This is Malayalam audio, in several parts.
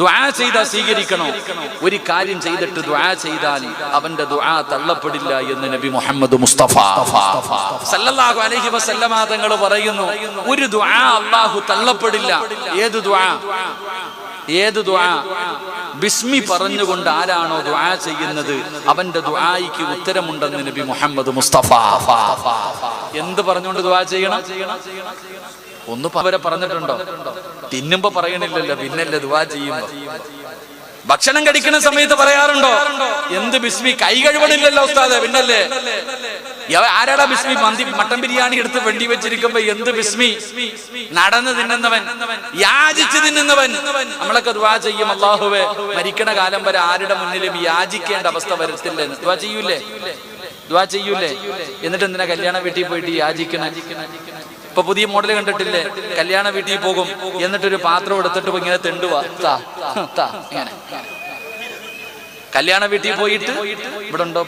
ദ്വാ ചെയ്താൽ സ്വീകരിക്കണോ. ഒരു കാര്യം ചെയ്തിട്ട് ദ്വാ ചെയ്താൽ അവന്റെ ദ്വാ തള്ളപ്പെടില്ല എന്ന് നബി മുഹമ്മദ് മുസ്തഫ. സല്ലല്ലാഹു അലൈഹി വസല്ലമ തങ്ങൾ പറയുന്നു ഒരു ദ്വാ അള്ളാഹു തള്ളപ്പെടില്ല. ഏത് ദ്വാ ഏത് ദ്വാ ബിസ്മി പറഞ്ഞുകൊണ്ട് ആരാണോ ദ്വാ ചെയ്യുന്നത്? അവന്റെ ദ്വായിക്ക് ഉത്തരമുണ്ടെന്ന് നബി മുഹമ്മദ് മുസ്തഫ. എന്ത് പറഞ്ഞുകൊണ്ട് ദ്വാ ചെയ്യണം? ഒന്ന് അവരെ പറഞ്ഞിട്ടുണ്ടോ? തിന്നുമ്പോ പറയണില്ലല്ലോ പിന്നല്ലേ ദുവാ ചെയ്യുമ്പോ ഭക്ഷണം കഴിക്കുന്ന സമയത്ത് പറയാറുണ്ടോ? എന്ത് ബിസ്മി? കൈ കഴിവണില്ലല്ലോ ഉസ്താദെ പിന്നല്ലേ? ആരാടാ ബിസ്മി? മന്തി മട്ടൻ ബിരിയാണി എടുത്ത് വെണ്ടി വെച്ചിരിക്കുമ്പോ എന്ത് ബിസ്മി? നടന്ന് തിന്നുന്നവൻ യാചിച്ച് തിന്നുന്നവൻ. നമ്മളൊക്കെ ദുവാ ചെയ്യും അള്ളാഹുവെ മരിക്കണ കാലം വരെ ആരുടെ മുന്നിലും യാചിക്കേണ്ട അവസ്ഥ വരത്തില്ലെന്ന് ദുവാ ചെയ്യൂലേ? ദുവാ ചെയ്യൂലേ? എന്നിട്ട് എന്തിനാ കല്യാണ വീട്ടിൽ പോയിട്ട് യാചിക്കണ? ഇപ്പൊ പുതിയ മോഡൽ കണ്ടിട്ടില്ലേ? കല്യാണ വീട്ടിൽ പോകും. എന്നിട്ട് ഒരു പാത്രം എടുത്തിട്ട് ഇങ്ങനെ തെണ്ടുവാ. താ താ ഇങ്ങനെ. കല്യാണ വീട്ടിൽ പോയിട്ട് ഇവിടെ ഉണ്ടോ?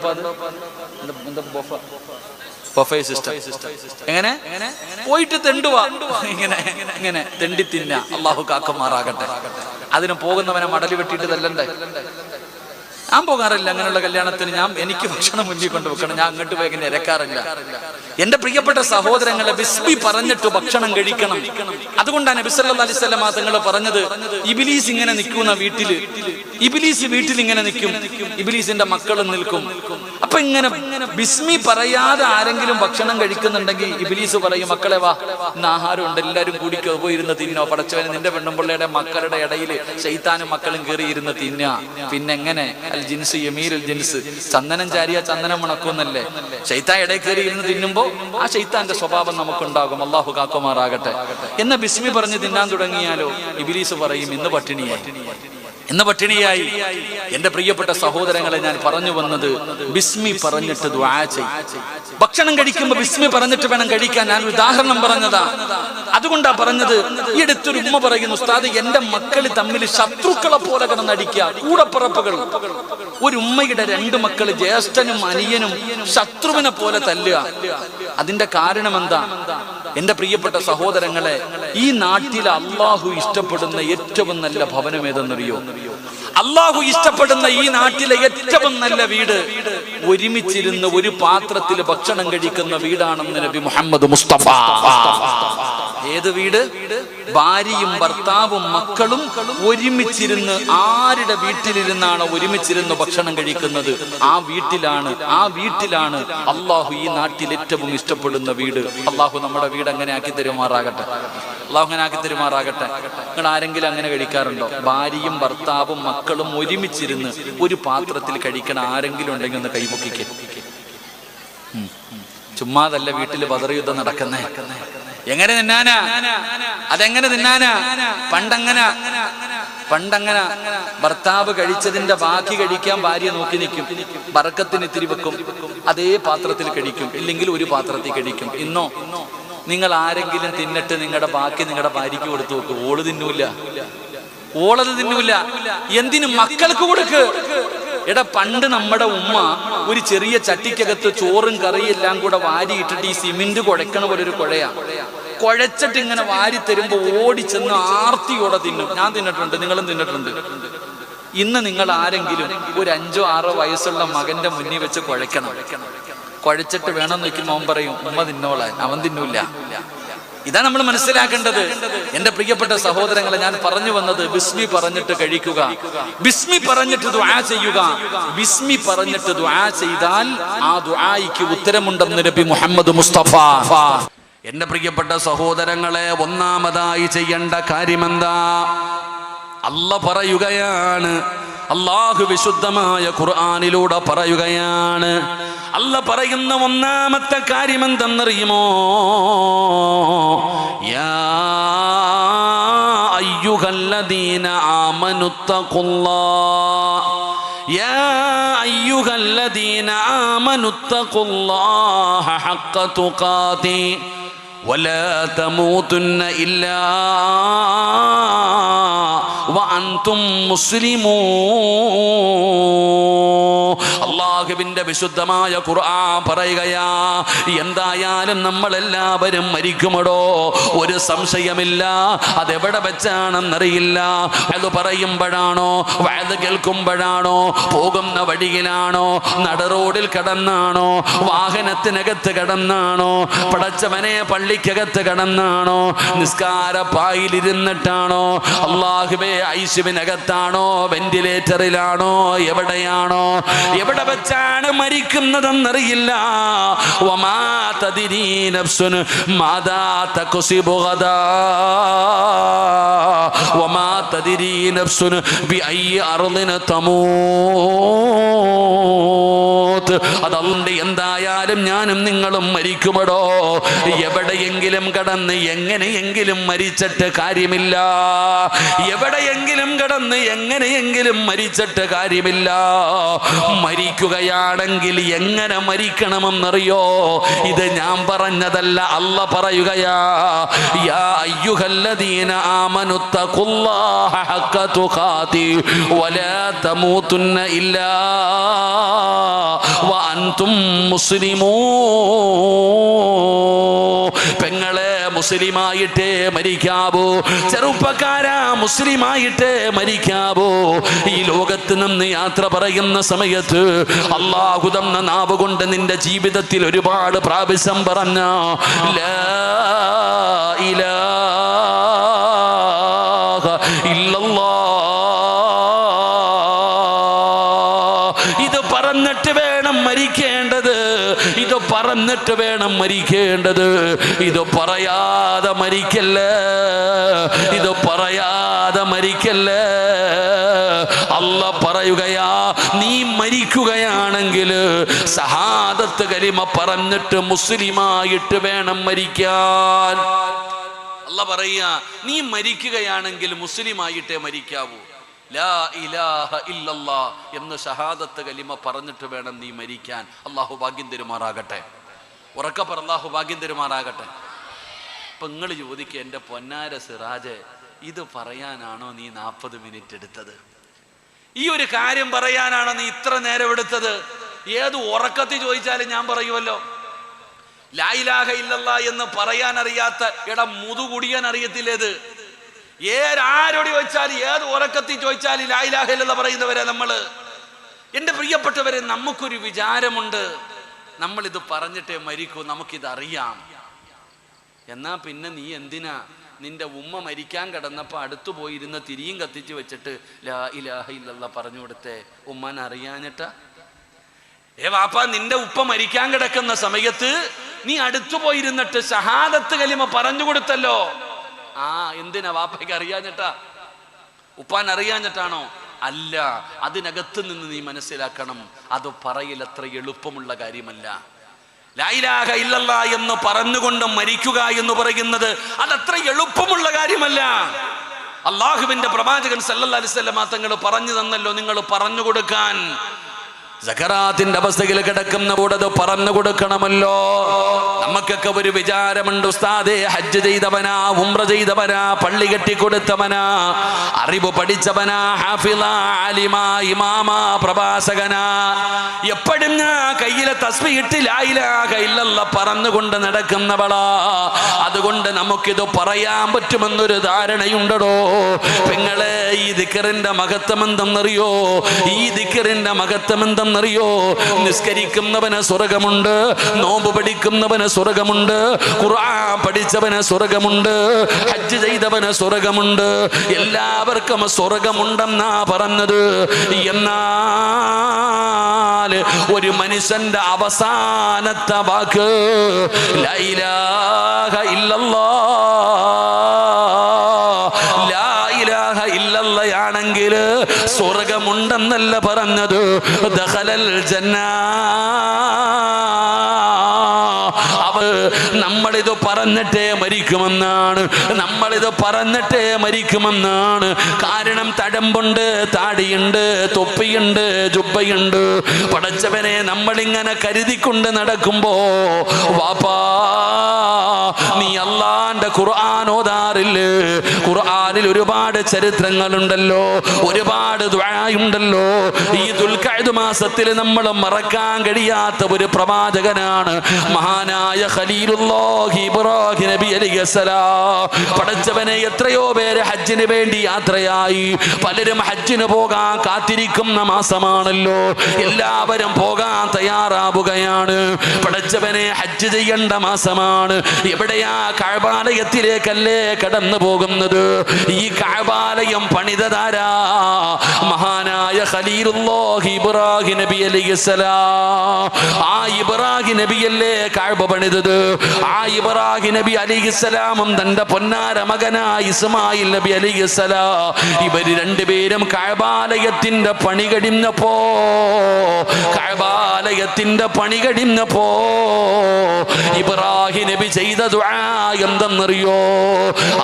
ബൊഫേ? സിസ്റ്റം. എങ്ങനെ? പോയിട്ട് തെണ്ടുവാ. ഇങ്ങനെ ഇങ്ങനെ. തെണ്ടി തിന്ന. അള്ളാഹു കാക്കമാറാകട്ടെ അതിന് പോകുന്നവനെ മടലി വെട്ടിയിട്ട് തല്ലണ്ടേ? ഞാൻ പോകാറില്ല അങ്ങനെയുള്ള കല്യാണത്തിന് ഞാൻ എനിക്ക് ഭക്ഷണം മുന്നിൽ കൊണ്ട് വെക്കണം ഞാൻ അങ്ങോട്ട് പോയി ഇരക്കാറില്ല. എന്റെ പ്രിയപ്പെട്ട സഹോദരങ്ങളെ ബിസ്ബി പറഞ്ഞിട്ട് ഭക്ഷണം കഴിക്കണം. അതുകൊണ്ടാണ് ബിസല്ലാ അലിസ്വല്ലാ തങ്ങൾ പറഞ്ഞത് ഇബിലീസ് ഇങ്ങനെ നിൽക്കുന്ന വീട്ടിൽ ഇബിലീസ് വീട്ടിൽ ഇങ്ങനെ നിൽക്കും ഇബിലീസിന്റെ മക്കളും നിൽക്കും. അപ്പൊ ഇങ്ങനെ ബിസ്മി പറയാതെ ആരെങ്കിലും ഭക്ഷണം കഴിക്കുന്നുണ്ടെങ്കിൽ ഇബിലീസ് പറയും മക്കളെ വാ ഇന്ന് ആഹാരം ഉണ്ട് എല്ലാവരും കൂടി പോയിരുന്ന തിന്നോ. പടച്ചവന് നിന്റെ പെണ്ണുമ്പിള്ളയുടെ മക്കളുടെ ഇടയിൽ ശൈത്താനും മക്കളും കയറി ഇരുന്ന് തിന്ന. പിന്നെ എങ്ങനെ? ജിൻസ് യമീരുൽ ജിൻസ്. ചന്ദനം ചാരിയ ചന്ദനം മണക്കുന്നല്ലേ ശൈത്താൻ ഇടയിൽ കയറി ഇരുന്ന് തിന്നുമ്പോ ആ ശൈത്താന്റെ സ്വഭാവം നമുക്കുണ്ടാകും. അള്ളാഹു കാക്കുമാറാകട്ടെ എന്ന ബിസ്മി പറഞ്ഞ് തിന്നാൻ തുടങ്ങിയാലോ? ഇബിലീസ് പറയും ഇന്ന് പട്ടിണിയായി. ഇന്ന് പട്ടിണിയായി എന്റെ പ്രിയപ്പെട്ട സഹോദരങ്ങളെ ഞാൻ പറഞ്ഞു വന്നത് ബിസ്മി പറഞ്ഞിട്ട് ഭക്ഷണം കഴിക്കുമ്പോ ബിസ്മി പറഞ്ഞിട്ട് വേണം കഴിക്കാൻ. ഞാൻ ഉദാഹരണം പറഞ്ഞതാ. അതുകൊണ്ടാ പറഞ്ഞത് ഈ അടുത്തൊരു ഉമ്മ പറയുന്നു ഉസ്താദ് എന്റെ മക്കൾ തമ്മിൽ ശത്രുക്കളെ പോലെ കിടന്നടിക്കുക കൂടപ്പിറപ്പുകൾ. ഒരു ഉമ്മയുടെ രണ്ട് മക്കൾ ജ്യേഷ്ഠനും അനിയനും ശത്രുവിനെ പോലെ തല്ലുക. അതിന്റെ കാരണം എന്താ? എന്റെ പ്രിയപ്പെട്ട സഹോദരങ്ങളെ ഈ നാട്ടിൽ അള്ളാഹു ഇഷ്ടപ്പെടുന്ന ഏറ്റവും നല്ല ഭവനം ഏതെന്നറിയോ? അള്ളാഹു ഇഷ്ടപ്പെടുന്ന ഈ നാട്ടിലെ ഏറ്റവും നല്ല വീട് ഒരുമിച്ചിരുന്ന് ഒരു പാത്രത്തിൽ ഭക്ഷണം കഴിക്കുന്ന വീടാണെന്ന് നബി മുഹമ്മദ് മുസ്തഫ. ഏത് വീട്? ഭാര്യയും ഭർത്താവും മക്കളും ഒരുമിച്ചിരുന്ന് ആരുടെ വീട്ടിലിരുന്നാണ് ഒരുമിച്ചിരുന്ന് ഭക്ഷണം കഴിക്കുന്നത്? ആ വീട്ടിലാണ് ആ വീട്ടിലാണ് അള്ളാഹു ഈ നാട്ടിൽ ഏറ്റവും ഇഷ്ടപ്പെടുന്ന വീട്. അള്ളാഹു നമ്മുടെ വീട് അങ്ങനെ ആക്കി തരുമാറാകട്ടെ. അള്ളാഹു അങ്ങനെ ആക്കി തരുമാറാകട്ടെ. നിങ്ങൾ ആരെങ്കിലും അങ്ങനെ കഴിക്കാറുണ്ടോ? ഭാര്യയും ഭർത്താവും മക്കളും ഒരുമിച്ചിരുന്ന് ഒരു പാത്രത്തിൽ കഴിക്കണ ആരെങ്കിലും ഉണ്ടെങ്കിൽ ഒന്ന് കൈമുക്കിക്കേ. ചുമ്മാതല്ല വീട്ടിൽ ബദർ യുദ്ധം നടക്കുന്നേ. എങ്ങനെ തിന്നാനാ? അതെങ്ങനെ തിന്നാനാ? പണ്ടങ്ങനെ. പണ്ടങ്ങനെ. ഭർത്താവ് കഴിച്ചതിന്റെ ബാക്കി കഴിക്കാൻ ഭാര്യ നോക്കി നിൽക്കും. ബറക്കത്തിന് ഇത്തിരി വെക്കും. അതേ പാത്രത്തിൽ കഴിക്കും. ഇല്ലെങ്കിൽ ഒരു പാത്രത്തിൽ കഴിക്കും. ഇന്നോ? നിങ്ങൾ ആരെങ്കിലും തിന്നിട്ട് നിങ്ങളുടെ ബാക്കി നിങ്ങളുടെ ഭാര്യയ്ക്ക് കൊടുത്തു നോക്കും ഓൾ തിന്നൂല. ഓളത് തിന്നൂല. എന്തിനു മക്കൾക്ക് കൊടുക്ക്? എടാ പണ്ട് നമ്മുടെ ഉമ്മ ഒരു ചെറിയ ചട്ടിക്കകത്ത് ചോറും കറിയും എല്ലാം കൂടെ വാരി ഇട്ടിട്ട് ഈ സിമെന്റ് കുഴക്കണ പോലെ ഒരു കുഴയാ. കുഴച്ചിട്ട് ഇങ്ങനെ വാരി തരുമ്പോ ഓടി ചെന്ന് ആർത്തിയോടെ തിന്നും. ഞാൻ തിന്നിട്ടുണ്ട് നിങ്ങളും തിന്നിട്ടുണ്ട്. ഇന്ന് നിങ്ങൾ ആരെങ്കിലും ഒരു അഞ്ചോ ആറോ വയസ്സുള്ള മകന്റെ മുന്നിൽ വെച്ച് കുഴക്കണം. കുഴച്ചിട്ട് വേണം നോക്കുമ്പോൾ അവൻ പറയും ഉമ്മ തിന്നോളാൻ. അവൻ തിന്നൂല. ഇതാ നമ്മൾ മനസ്സിലാക്കേണ്ടത്. എന്റെ പ്രിയപ്പെട്ട സഹോദരങ്ങളെ ഞാൻ പറഞ്ഞു വന്നത് ബിസ്മി പറഞ്ഞിട്ട് കഴിക്കുക. ബിസ്മി പറഞ്ഞിട്ട് ദുആ ചെയ്യുക. ബിസ്മി പറഞ്ഞിട്ട് ദുആ ചെയ്താൽ ആ ദുആയിക്ക് ഉത്തരമുണ്ടെന്ന് നബി മുഹമ്മദ് മുസ്തഫ. എന്റെ പ്രിയപ്പെട്ട സഹോദരങ്ങളെ ഒന്നാമതായി ചെയ്യേണ്ട കാര്യമെന്താ? അല്ല പറയുകയാണ്. അള്ളാഹു വിശുദ്ധമായ ഖുർആാനിലൂടെ പറയുകയാണ് അല്ല പറയുന്ന ഒന്നാമത്തെ കാര്യം എന്തെന്നറിയുമോ യാ അയ്യുഹല്ലദീന ആമനുത്തഖുല്ലാഹ് يا أيها الذين آمنوا اتقوا الله حق تقاته ولا تموتن إلا അന്തും മുസ്ലിമോ. അള്ളാഹുവിന്റെ വിശുദ്ധമായ ഖുർആൻ പറയുകയാ എന്തായാലും നമ്മളെല്ലാവരും മരിക്കുമടോ? ഒരു സംശയമില്ല. അതെവിടെ വെച്ചാണെന്നറിയില്ല. അത് പറയുമ്പോഴാണോ? വയത് കേൾക്കുമ്പോഴാണോ? പോകുന്ന വഴിയിലാണോ? നട റോഡിൽ കടന്നാണോ? വാഹനത്തിനകത്ത് കടന്നാണോ? പടച്ചവനെ പള്ളിക്കകത്ത് കടന്നാണോ? നിസ്കാരപ്പായിലിരുന്നിട്ടാണോ അള്ളാഹുബേ ഐശുവിനകത്താണോ? വെന്റിലേറ്ററിലാണോ? എവിടെയാണോ? എവിടെ വെച്ചാണ് മരിക്കുന്നതെന്നറിയില്ല. വമാ തദിരീ നഫ്സുൻ മാതാ തക്സിബു ഗദാ വമാ തദിരീ നഫ്സുൻ ബിഅയ്യി അർളിന തമൂത്ത് അതുകൊണ്ട് എന്തായാലും ഞാനും നിങ്ങളും മരിക്കുമടോ? എവിടെയെങ്കിലും കടന്ന് എങ്ങനെയെങ്കിലും മരിച്ചിട്ട് കാര്യമില്ല. എവിടെയെങ്കിലും കടന്ന് എങ്ങനെയെങ്കിലും മരിച്ചിട്ട് കാര്യമില്ല. മരിക്കുകയാണെങ്കിൽ എങ്ങനെ മരിക്കണമെന്നറിയോ? ഇത് ഞാൻ പറഞ്ഞതല്ല അല്ല പറയുകയാ. യാ അയ്യുഹല്ലദീന വലാ മുസ്ലിമൂ. പെങ്ങളെ മുസ്ലിമായിട്ടേ മരിക്കാവോ. ചെറുപ്പക്കാരാ മുസ്ലിമായിട്ടേ മരിക്കാവോ. ഈ ലോകത്ത് നിന്ന് യാത്ര പറയുന്ന സമയത്ത് അള്ളാഹു നാവ് കൊണ്ട് നിന്റെ ജീവിതത്തിൽ ഒരുപാട് പ്രാവശ്യം പറഞ്ഞ ഇത് പറഞ്ഞിട്ട് വേണം മരിക്കേണ്ടത്. ഇത് പറഞ്ഞിട്ട് വേണം മരിക്കേണ്ടത്. ഇത് പറയാതെ മരിക്കല്ല. ഇത് പറയാതെ മരിക്കല്ല. അല്ല പറയുകയാ നീ മരിക്കുകയാണെങ്കിൽ സഹാദത്ത് കലിമ പറഞ്ഞിട്ട് മുസ്ലിമായിട്ട് വേണം മരിക്കാൻ. അല്ല പറയുക നീ മരിക്കുകയാണെങ്കിൽ മുസ്ലിമായിട്ടേ മരിക്കാവൂ. ലാ ഇലാഹ എന്ന് ഷഹാദത്ത് കലിമ പറഞ്ഞിട്ട് വേണം നീ മരിക്കാൻ. അള്ളാഹു ഭാഗ്യം തെരുമാറാകട്ടെ. ഉറക്ക പറ അള്ളാഹു ഭാഗ്യം തെരുമാറാകട്ടെ. ഇപ്പൊ നിങ്ങൾ ചോദിക്കുക എന്റെ പൊന്നാര സിറാജ് ഇത് പറയാനാണോ നീ നാൽപ്പത് മിനിറ്റ് എടുത്തത്? ഈ ഒരു കാര്യം പറയാനാണോ നീ ഇത്ര നേരം എടുത്തത്? ഏത് ഉറക്കത്തിൽ ചോദിച്ചാലും ഞാൻ പറയുമല്ലോ ലായിലാഹ ഇല്ലല്ല എന്ന് പറയാൻ അറിയാത്ത എടാ മുതുകുടിയാൻ അറിയത്തില്ലേത്? ഏരാരോട് ചോദിച്ചാൽ ഏത് ഉറക്കത്തിൽ ചോദിച്ചാൽ ലായിലാഹ ഇല്ലല്ല പറയുന്നവരെ നമ്മൾ. എന്റെ പ്രിയപ്പെട്ടവരെ നമുക്കൊരു വിചാരമുണ്ട്. നമ്മളിത് പറഞ്ഞിട്ടേ മരിക്കൂ നമുക്കിതറിയാം. എന്നാ പിന്നെ നീ എന്തിനാ നിന്റെ ഉമ്മ മരിക്കാൻ കിടന്നപ്പോ അടുത്തു പോയിരുന്ന തിരിയും കത്തിച്ച് വെച്ചിട്ട് ലാ ഇലാഹ ഇല്ലല്ല പറഞ്ഞു കൊടുത്തേ? ഉമ്മാൻ അറിയാനിട്ട ഏ വാപ്പ നിന്റെ ഉപ്പ മരിക്കാൻ കിടക്കുന്ന സമയത്ത് നീ അടുത്തു പോയിരുന്നിട്ട് ഷഹാദത്ത് കലിമ പറഞ്ഞു കൊടുത്തല്ലോ. ആ എന്തിനാ വാപ്പയ്ക്ക് അറിയാഞ്ഞിട്ടാ? ഉപ്പാൻ അറിയാഞ്ഞിട്ടാണോ? അല്ല അതിനകത്ത് നിന്ന് നീ മനസ്സിലാക്കണം അത് പറയൽ അത്ര എളുപ്പമുള്ള കാര്യമല്ല. ലൈലാഹ ഇല്ലല്ല എന്ന് പറഞ്ഞുകൊണ്ട് മരിക്കുക എന്ന് പറയുന്നത് അതത്ര എളുപ്പമുള്ള കാര്യമല്ല. അള്ളാഹുവിന്റെ പ്രവാചകൻ സല്ലല്ലാഹു അലൈഹി വസല്ലം തങ്ങൾ പറഞ്ഞു തന്നല്ലോ നിങ്ങൾ പറഞ്ഞു കൊടുക്കാൻ. സക്കറാത്തിന്റെ അവസ്ഥയിൽ കിടക്കുന്ന കൂടത് പറഞ്ഞു കൊടുക്കണമല്ലോ. നമുക്കൊക്കെ ഒരു വിചാരമുണ്ട് ഉസ്താദേ ഹജ്ജ് ചെയ്തവനാ ഉംറ ചെയ്തവനാ പള്ളി കെട്ടിക്കൊടുത്തവനാ അറിവ് പഠിച്ചവനാ ഹാഫിള ആലിമ ഇമാമ പ്രഭാസകനാ. എപ്പോഴും കയ്യിലെ തസ്മി ലായിലാക കയ്യിലല്ല പറന്നുകൊണ്ട് നടക്കുന്നവളാ. അതുകൊണ്ട് നമുക്കിത് പറയാൻ പറ്റുമെന്നൊരു ധാരണയുണ്ടടോ. നിങ്ങളെ ഈ ദിക്കറിന്റെ മഹത്വം എന്തെന്നറിയോ? ഈ ദിക്കറിന്റെ മഹത്വം എന്തെന്നറിയോ നിസ്കരിക്കുന്നവന് സ്വർഗമുണ്ട് നോമ്പ് പഠിക്കുന്നവന് സ്വർഗമുണ്ട് ഖുർആൻ പഠിച്ചവന് സ്വർഗമുണ്ട് ഹജ്ജ് ചെയ്തവന് സ്വർഗമുണ്ട്. എല്ലാവർക്കും സ്വർഗമുണ്ടെന്നാ പറഞ്ഞത്. എന്നാൽ ഒരു മനുഷ്യന്റെ അവസാനത്തെ വാക്ക് ലൈലാഹ ഇല്ലല്ലാ ഇല്ലല്ലയാണെങ്കിൽ സ്വർഗമുണ്ടെന്നല്ല പറഞ്ഞത്. ദഹലൽ ജന്ന. നമ്മളിത് പറഞ്ഞിട്ടേ മരിക്കുമെന്നാണ്. നമ്മളിത് പറഞ്ഞിട്ടേ മരിക്കുമെന്നാണ്. കാരണം തഴമ്പുണ്ട് താടിയുണ്ട് തൊപ്പിയുണ്ട് ജുബയുണ്ട് പടച്ചവനെ നമ്മളിങ്ങനെ കരുതിക്കൊണ്ട് നടക്കുമ്പോ വാപ്പാ നീ അള്ളാന്റെ ഖുർആൻ ഓതാറില്ലേ? ഖുർആനിൽ ഒരുപാട് ചരിത്രങ്ങളുണ്ടല്ലോ ഒരുപാട് ദ്വായുണ്ടല്ലോ. ഈ ദുൽഖഅദ് മാസത്തിൽ നമ്മൾ മറക്കാൻ കഴിയാത്ത ഒരു പ്രവാചകനാണ് മഹാനായ ഖലീലുല്ലാഹി ഇബ്രാഹിം നബി എത്രയോ പേര് ഹജ്ജിന് വേണ്ടി യാത്രയായി. പലരും ഹജ്ജിന് പോകാൻ കാത്തിരിക്കുന്ന മാസമാണല്ലോ. എല്ലാവരും പോകാൻ തയ്യാറാവുകയാണ്. പടച്ചവനെ ഹജ്ജ് ചെയ്യേണ്ട മാസമാണ്. എവിടെയാ കഴബാലയത്തിലേക്കല്ലേ കടന്നു പോകുന്നത്? ഈ കഴബാലയം പണിതതാരാ? മഹാനായ ഖലീലുല്ലാഹി ഇബ്രാഹിം നബി അലൈഹിസ്സലാം ആ ഇബ്രാഹിം നബിയല്ലേ കഅബ പണിതത് ആ ഇബ്രാഹിം നബി അലിഹിസ്സലാമും തന്റെ പൊന്നാര മകനായ ഇസ്മായിൽ നബി അലിഹിസ്സലാ ഇവർ രണ്ടുപേരും കഅബാലയത്തിന്റെ പണി കഴിഞ്ഞപ്പോ കഅബാലയത്തിന്റെ പണി കഴിഞ്ഞപ്പോ ഇബ്രാഹിം നബി ചെയ്ത എന്തെന്നറിയോ?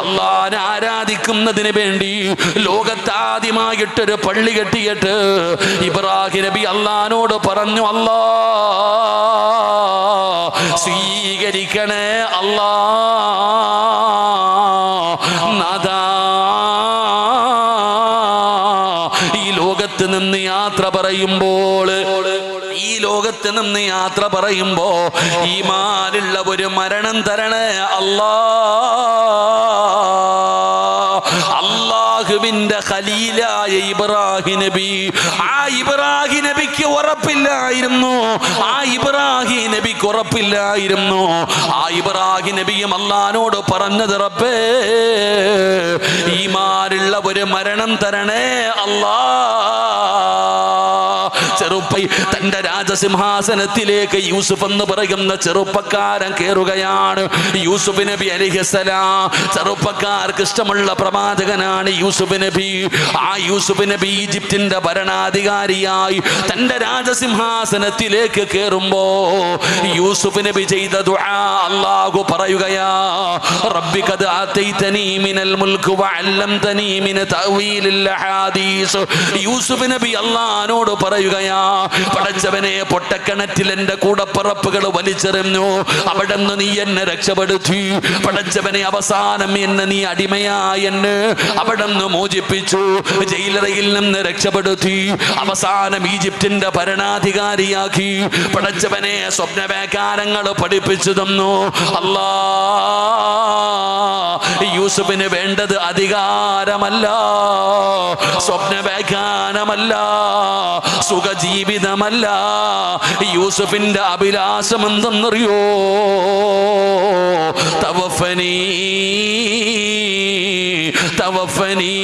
അള്ളാനെ ആരാധിക്കുന്നതിന് വേണ്ടി ലോകത്താദ്യമായിട്ടൊരു പള്ളി കെട്ടിയിട്ട് ഇബ്രാഹിം നബി അള്ളഹാനോട് പറഞ്ഞു അല്ലാ സ്വീകരിക്കണേ അല്ലാ. ഈ ലോകത്ത് നിന്ന് യാത്ര പറയുമ്പോൾ ഈ ലോകത്ത് നിന്ന് യാത്ര പറയുമ്പോ ഈ മാലുള്ള ഒരു മരണം തരണേ അല്ലാ. അള്ളാഹുവിന്റെ ഖലീലായ ഇബ്രാഹിം നബി. ആ ഇബ്രാഹിം നബിക്ക് ഉറപ്പില്ലായിരുന്നു. ആ ഇബ്രാഹിം നബിക്ക് ഉറപ്പില്ലായിരുന്നു. ആ ഇബ്രാഹിം നബിയും അള്ളഹാനോട് പറഞ്ഞത് റബ്ബേ ഈ മാലുള്ള ഒരു മരണം തരണേ അല്ലാ ചെറുപ്പ തന്റെ രാജസിംഹാസനത്തിലേക്ക് യൂസുഫ് എന്ന് പറയുന്ന ചെറുപ്പക്കാരൻ കയറുകയാണ്. യൂസുഫ് നബി അലിഹസലാം ചെറുപ്പക്കാർക്ക് ഇഷ്ടമുള്ള പ്രവാചകനാണ് യൂസുഫ് നബി. ആ യൂസുഫ് നബി ഈജിപ്തിന്റെ ഭരണാധികാരിയായി തന്റെ രാജസിംഹാസനത്തിലേക്ക് കയറുമ്പോ യൂസുഫ് നബി ചെയ്ത അള്ളാഹു പറയുകയാ റബ്ബി ഖദ് ആതൈതനി മിനൽ മുൽക്ക് വഅല്ലംതനി മിൻ തഅവീലിൽ അഹാദീസ്. യൂസുഫ് നബി അള്ളഹാനോട് പറയുകയാ പടച്ചവനെ പൊട്ടക്കിണറ്റിൽ എന്റെ കൂടപ്പറപ്പുകൾ വലിച്ചെറിഞ്ഞു. അവിടെ നിന്ന് നീ എന്നെ രക്ഷപ്പെടുത്തി. പടച്ചവനെ അവസാനം എന്നെ നീ അടിമയായെന്ന് അവിടെ നിന്ന് മോചിപ്പിച്ചു. ജയിലറയിൽ നിന്ന് രക്ഷപ്പെടുത്തി. അവസാനം ഈജിപ്തിന്റെ ഭരണാധികാരിയാക്കി. പടച്ചവനെ സ്വപ്നവേകാരങ്ങൾ പഠിപ്പിച്ചു തന്നു. അല്ലാ യൂസുഫിന് വേണ്ടത് അധികാരമല്ല. സ്വപ്നവേകാരമല്ല സുഖജീവിതമല്ല യൂസഫിന്റെ അഭിലാഷം എന്തെന്നറിയോ? തവഫനി തവഫനി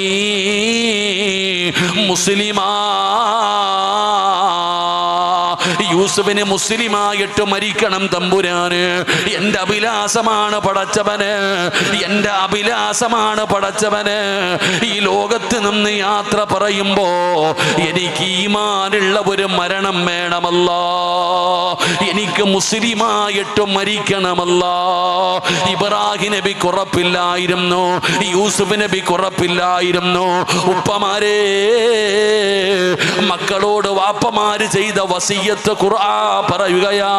മുസ്ലിമാ യൂസുഫിന് മുസ്ലിമായിട്ട് മരിക്കണം തമ്പുരാന്. എന്റെ അഭിലാഷമാണ് പടച്ചവന്. എന്റെ അഭിലാഷമാണ് പടച്ചവന്. ഈ ലോകത്ത് നിന്ന് യാത്ര പറയുമ്പോ എനിക്ക് ഈമാനുള്ള ഒരു മരണം വേണമല്ല. എനിക്ക് മുസ്ലിമായിട്ട് മരിക്കണമല്ല. ഇബ്രാഹിം നബി കുറപ്പില്ലായിരുന്നു. യൂസുഫ് നബി കുറപ്പില്ലായിരുന്നു. ഉപ്പമാരെ മക്കളോട് വാപ്പമാര് ചെയ്ത വസീയത്ത് ഖുർആ പറയുകയാ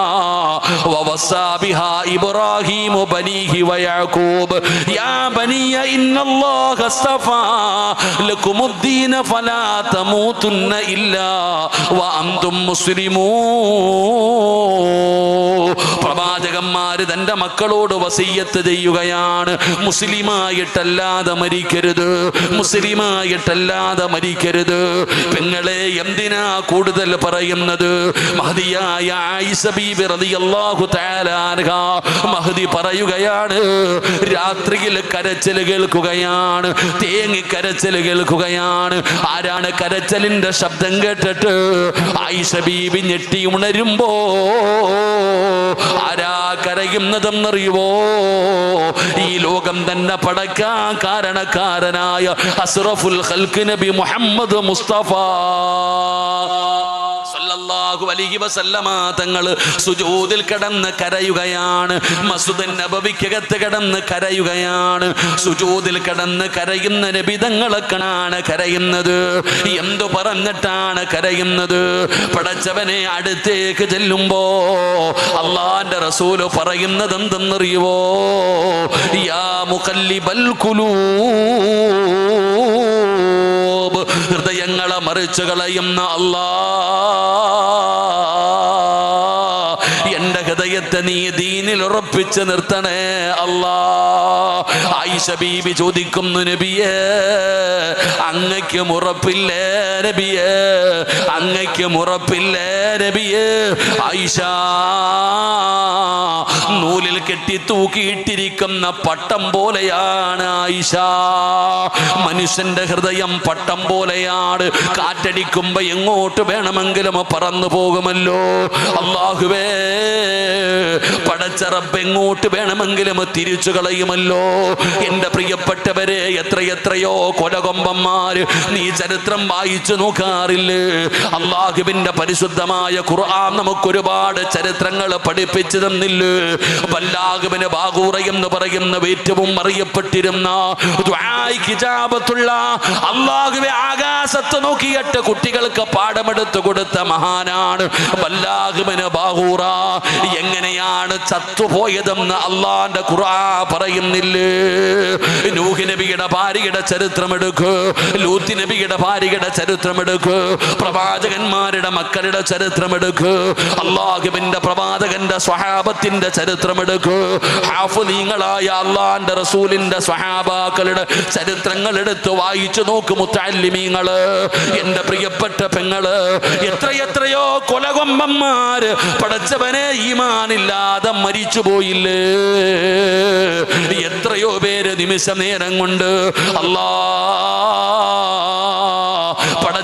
വവസാ ബിഹാ ഇബ്രാഹീമു ബനീഹി വയഅഖൂബ് യാ ബനിയ ഇന്നല്ലാഹ അസ്തഫാ ലക്കുമുദ്ദീന ഫലാ തമൂതുന്ന ഇല്ലാ വഅൻതും മുസ്ലിമൂൻ പ്രവാചകന്മാര് തന്റെ മക്കളോട് വസീയത്ത് ചെയ്യുകയാണ്. മുസ്ലിമായിട്ടല്ലാതെ മരിക്കരുത്. മുസ്ലിമായിട്ടല്ലാതെ മരിക്കരുത്. പെങ്ങളെ എന്തിനാ കൂടുതൽ പറയുന്നത്? ബീബി റളിയല്ലാഹു മഹദി പറയുകയാണ്. രാത്രിയിൽ കരച്ചിൽ കേൾക്കുകയാണ്. തേങ്ങി കരച്ചിൽ കേൾക്കുകയാണ്. ആരാണ് കരച്ചലിന്റെ ശബ്ദം കേട്ടിട്ട്? ആയിഷ ഞെട്ടി ഉണരുമ്പോ ആരാ കരയുന്നതെന്നറിയുവോ ഈ ലോകം തന്നെ പടക്കാൻ കാരണക്കാരനായ അസ്റഫുൽ ഹൽക്ക് നബി മുഹമ്മദ് മുസ്തഫ. സല്ലല്ലാഹു അലൈഹി വസല്ലമ തങ്ങൾ സുജൂദിൽ കിടന്ന് കരയുകയാണ്. മസ്ജിദ് നബവിക്കകത്ത് കിടന്ന് കരയുകയാണ്. സുജൂദിൽ കിടന്ന് കരയുന്ന നബിതങ്ങളെ കാണാണ് കരയുന്നത്. എന്തു പറഞ്ഞിട്ടാണ് കരയുന്നത്? പടച്ചവനെ അടുത്തേക്ക് ചെല്ലുമ്പോ അള്ളാന്റെ റസൂൽ പറയുന്നത് എന്തെന്നറിയുവോ യാ മുഖല്ലിബൽ കുലൂബ് ഹൃദയങ്ങളെ മറിച്ചു കളയുന്ന അല്ലാ ഹൃദയത്തെ നീ ദീനിൽ ഉറപ്പിച്ച് നിർത്തണേ. അല്ലാ. ആയിഷ ബീബി ചോദിക്കുന്നു നബിയേ അങ്ങയ്ക്കും ഉറപ്പില്ലേ നബിയേ? അങ്ങയ്ക്കും ഉറപ്പില്ലേ നബിയേ? ആയിഷ നൂലിൽ കെട്ടി തൂക്കിയിട്ടിരിക്കുന്ന പട്ടം പോലെയാണ് ആയിഷ. മനുഷ്യന്റെ ഹൃദയം പട്ടം പോലെയാണ്. കാറ്റടിക്കുമ്പോ എങ്ങോട്ട് വേണമെങ്കിലും പറന്നു പോകുമല്ലോ. അള്ളാഹുവേ പടച്ചറപ്പ് എങ്ങോട്ട് വേണമെങ്കിലും തിരിച്ചു കളയുമല്ലോ. എന്റെ പ്രിയപ്പെട്ടവരെ എത്രയെത്രയോ കൊലകൊമ്പന്മാര് നീ ചരിത്രം വായിച്ചു നോക്കാറില്ലേ? അള്ളാഹുവിന്റെ പരിശുദ്ധമായ ഖുർആൻ നമുക്കൊരുപാട് ചരിത്രങ്ങൾ പഠിപ്പിച്ചു തന്നില്ലേ? വല്ലാഹുവിന് ബാഗൂറ എന്ന് പറയുന്ന ഏറ്റവും അറിയപ്പെട്ടിരുന്ന ആകാശത്ത് നോക്കിയിട്ട് കുട്ടികൾക്ക് പാഠമെടുത്തു കൊടുത്ത മഹാനാണ് വല്ലാഹുവിന് ബാഹൂറ എങ്ങനെയാണ് ചത്തുപോയതെന്ന് അള്ളാന്റെ ഖുർആ പറയുന്നില്ലേ? നബിയുടെ ഭാര്യയുടെ ചരിത്രം എടുക്ക്. ലൂത്തി നബിയുടെ ഭാര്യയുടെ ചരിത്രം എടുക്ക്. പ്രവാചകന്മാരുടെ മക്കളുടെ ചരിത്രം എടുക്ക്. അള്ളാഹുബിന്റെ പ്രവാചകന്റെ സ്വഹാബത്തിന്റെ ചരിത്രം എടുക്ക്. ഹാഫുലീങ്ങളായ അള്ളാന്റെ റസൂലിന്റെ സ്വഹാബാക്കളുടെ ചരിത്രങ്ങൾ എടുത്ത് വായിച്ചു നോക്ക് മുത്താലിമീങ്ങൾ എന്റെ പ്രിയപ്പെട്ട പെങ്ങൾ എത്രയെത്രയോ കൊലകൊമ്പന്മാര് പടച്ചവനെ ഈമാനില്ലാതെ മരിച്ചു പോയില്ലേ? എത്രയോ പേര് നിമിഷ നേരം കൊണ്ട് അല്ലാ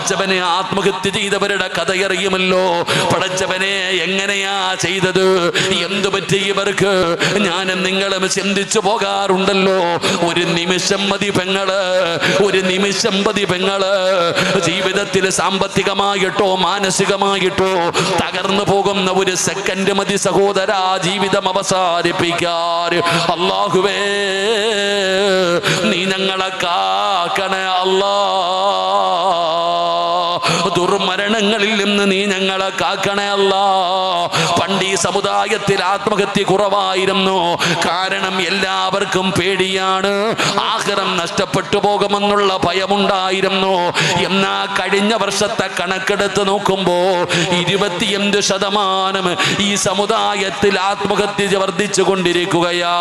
പടച്ചവനെ ആത്മഹത്യ ചെയ്തവരുടെ കഥയറിയുമല്ലോ. പടച്ചവനെ എങ്ങനെയാ ചെയ്തത്? എന്തു പറ്റി ഇവർക്ക്? ഞാനും നിങ്ങളും ചിന്തിച്ചു പോകാറുണ്ടല്ലോ. ഒരു നിമിഷം മതി പെങ്ങൾ ഒരു നിമിഷം മതി പെങ്ങൾ. ജീവിതത്തിൽ സാമ്പത്തികമായിട്ടോ മാനസികമായിട്ടോ തകർന്നു പോകുന്ന ഒരു സെക്കൻഡ് മതി സഹോദര ജീവിതം അവസാനിപ്പിക്കാൻ. അള്ളാഹുവേ നീ ഞങ്ങളെ കാക്കണേ അല്ലാ. ദുർമരണങ്ങളിൽ നിന്ന് നീ ഞങ്ങളെ കാക്കണേ അല്ല. പണ്ട് ഈ സമുദായത്തിൽ ആത്മഹത്യ കുറവായിരുന്നു. കാരണം എല്ലാവർക്കും പേടിയാണ്. ആഹാരം നഷ്ടപ്പെട്ടു പോകുമെന്നുള്ള ഭയമുണ്ടായിരുന്നു. എന്നാ കഴിഞ്ഞ വർഷത്തെ കണക്കെടുത്ത് നോക്കുമ്പോ ഇരുപത്തിയഞ്ച് ശതമാനം ഈ സമുദായത്തിൽ ആത്മഹത്യ വർദ്ധിച്ചു കൊണ്ടിരിക്കുകയാ.